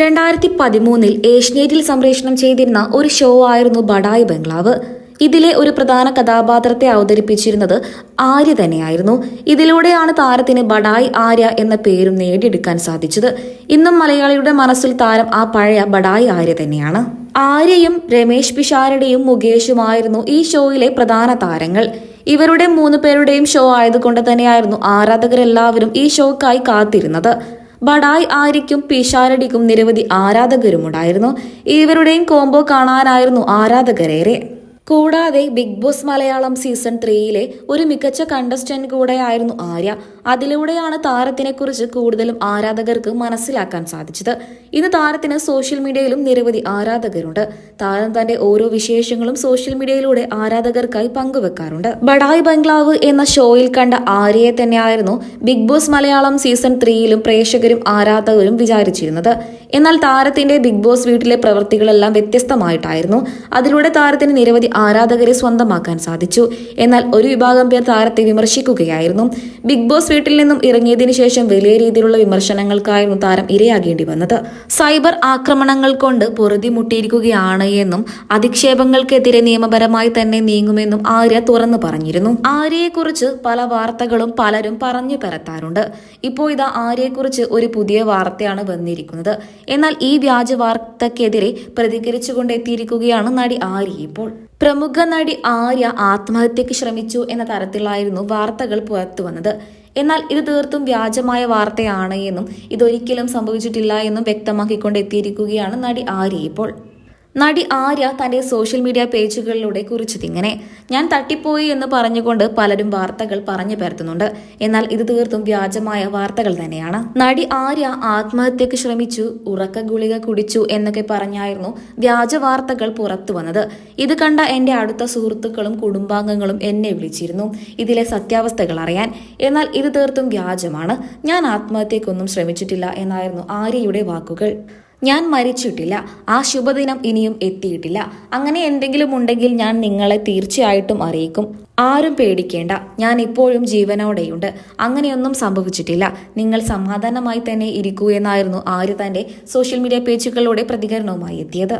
രണ്ടായിരത്തി പതിമൂന്നിൽ ഏഷ്യനെറ്റിൽ സംപ്രേഷണം ചെയ്തിരുന്ന ഒരു ഷോ ആയിരുന്നു ബഡായി ബംഗ്ലാവ്. ഇതിലെ ഒരു പ്രധാന കഥാപാത്രത്തെ അവതരിപ്പിച്ചിരുന്നത് ആര്യ തന്നെയായിരുന്നു. ഇതിലൂടെയാണ് താരത്തിന് ബഡായി ആര്യ എന്ന പേരും നേടിയെടുക്കാൻ സാധിച്ചത്. ഇന്നും മലയാളിയുടെ മനസ്സിൽ താരം ആ പഴയ ബഡായി ആര്യ തന്നെയാണ്. ആര്യയും രമേശ് പിഷാരടിയും മുകേഷുമായിരുന്നു ഈ ഷോയിലെ പ്രധാന താരങ്ങൾ. ഇവരുടെ മൂന്ന് പേരുടെയും ഷോ ആയതുകൊണ്ട് തന്നെയായിരുന്നു ആരാധകരെല്ലാവരും ഈ ഷോക്കായി കാത്തിരുന്നത്. ബഡായ് ആര്യയ്ക്കും പിഷാരടിക്കും നിരവധി ആരാധകരുമുണ്ടായിരുന്നു. ഇവരുടെയും കോംബോ കാണാനായിരുന്നു ആരാധകരേറെ. കൂടാതെ ബിഗ് ബോസ് മലയാളം സീസൺ ത്രീയിലെ ഒരു മികച്ച കണ്ടസ്റ്റന്റ് കൂടെയായിരുന്നു ആര്യ. അതിലൂടെയാണ് താരത്തിനെക്കുറിച്ച് കൂടുതലും ആരാധകർക്ക് മനസ്സിലാക്കാൻ സാധിച്ചത്. ഇന്ന് താരത്തിന് സോഷ്യൽ മീഡിയയിലും നിരവധി ആരാധകരുണ്ട്. താരം തന്റെ ഓരോ വിശേഷങ്ങളും സോഷ്യൽ മീഡിയയിലൂടെ ആരാധകർക്കായി പങ്കുവെക്കാറുണ്ട്. ബഡായ് ബംഗ്ലാവ് എന്ന ഷോയിൽ കണ്ട ആര്യയെ തന്നെയായിരുന്നു ബിഗ് ബോസ് മലയാളം സീസൺ ത്രീയിലും പ്രേക്ഷകരും ആരാധകരും വിചാരിച്ചിരുന്നത്. എന്നാൽ താരത്തിന്റെ ബിഗ് ബോസ് വീട്ടിലെ പ്രവൃത്തികളെല്ലാം വ്യത്യസ്തമായിട്ടായിരുന്നു. അതിലൂടെ താരത്തിന് നിരവധി ആരാധകരെ സ്വന്തമാക്കാൻ സാധിച്ചു. എന്നാൽ ഒരു വിഭാഗം പേർ താരത്തെ വിമർശിക്കുകയായിരുന്നു. ബിഗ് ബോസ് വീട്ടിൽ നിന്നും ഇറങ്ങിയതിനു ശേഷം വലിയ രീതിയിലുള്ള വിമർശനങ്ങൾക്കായിരുന്നു താരം ഇരയാകേണ്ടി വന്നത്. സൈബർ ആക്രമണങ്ങൾ കൊണ്ട് പൊറുതി മുട്ടിയിരിക്കുകയാണ് എന്നും അധിക്ഷേപങ്ങൾക്കെതിരെ നിയമപരമായി തന്നെ നീങ്ങുമെന്നും ആര്യ തുറന്നു പറഞ്ഞിരുന്നു. ആര്യയെക്കുറിച്ച് പല വാർത്തകളും പലരും പറഞ്ഞു പരത്താറുണ്ട്. ഇപ്പോൾ ഇതാ ആര്യയെക്കുറിച്ച് ഒരു പുതിയ വാർത്തയാണ് വന്നിരിക്കുന്നത്. എന്നാൽ ഈ വ്യാജ വാർത്തക്കെതിരെ പ്രതികരിച്ചുകൊണ്ട് എത്തിയിരിക്കുകയാണ് നടി ആര്യ ഇപ്പോൾ. പ്രമുഖ നടി ആര്യ ആത്മഹത്യക്ക് ശ്രമിച്ചു എന്ന തരത്തിലായിരുന്നു വാർത്തകൾ പുറത്തു വന്നത്. എന്നാൽ ഇത് തീർത്തും വ്യാജമായ വാർത്തയാണ് എന്നും ഇതൊരിക്കലും സംഭവിച്ചിട്ടില്ല എന്നും വ്യക്തമാക്കിക്കൊണ്ട് എത്തിയിരിക്കുകയാണ് നടി ആര്യ ഇപ്പോൾ. നടി ആര്യ തന്റെ സോഷ്യൽ മീഡിയ പേജുകളിലൂടെ കുറിച്ചതിങ്ങനെ ഞാൻ തട്ടിപ്പോയി എന്ന് പറഞ്ഞുകൊണ്ട് പലരും വാർത്തകൾ പറഞ്ഞു പരത്തുന്നുണ്ട്. എന്നാൽ ഇത് തീർത്തും വ്യാജമായ വാർത്തകൾ തന്നെയാണ്. നടി ആര്യ ആത്മഹത്യക്ക് ശ്രമിച്ചു ഉറക്ക ഗുളിക കുടിച്ചു എന്നൊക്കെ പറഞ്ഞായിരുന്നു വ്യാജ വാർത്തകൾ പുറത്തു വന്നത്. ഇത് കണ്ട എന്റെ അടുത്ത സുഹൃത്തുക്കളും കുടുംബാംഗങ്ങളും എന്നെ വിളിച്ചിരുന്നു ഇതിലെ സത്യാവസ്ഥകൾ അറിയാൻ. എന്നാൽ ഇത് തീർത്തും വ്യാജമാണ്. ഞാൻ ആത്മഹത്യക്കൊന്നും ശ്രമിച്ചിട്ടില്ല എന്നായിരുന്നു ആര്യയുടെ വാക്കുകൾ. ഞാൻ മരിച്ചിട്ടില്ല. ആ ശുഭദിനം ഇനിയും എത്തിയിട്ടില്ല. അങ്ങനെ എന്തെങ്കിലും ഉണ്ടെങ്കിൽ ഞാൻ നിങ്ങളെ തീർച്ചയായിട്ടും അറിയിക്കും. ആരും പേടിക്കേണ്ട. ഞാൻ ഇപ്പോഴും ജീവനോടെയുണ്ട്. അങ്ങനെയൊന്നും സംഭവിച്ചിട്ടില്ല. നിങ്ങൾ സമാധാനമായി തന്നെ ഇരിക്കൂ എന്നായിരുന്നു ആര്യ തന്റെ സോഷ്യൽ മീഡിയ പേജുകളിലൂടെ പ്രതികരണവുമായി എത്തിയത്.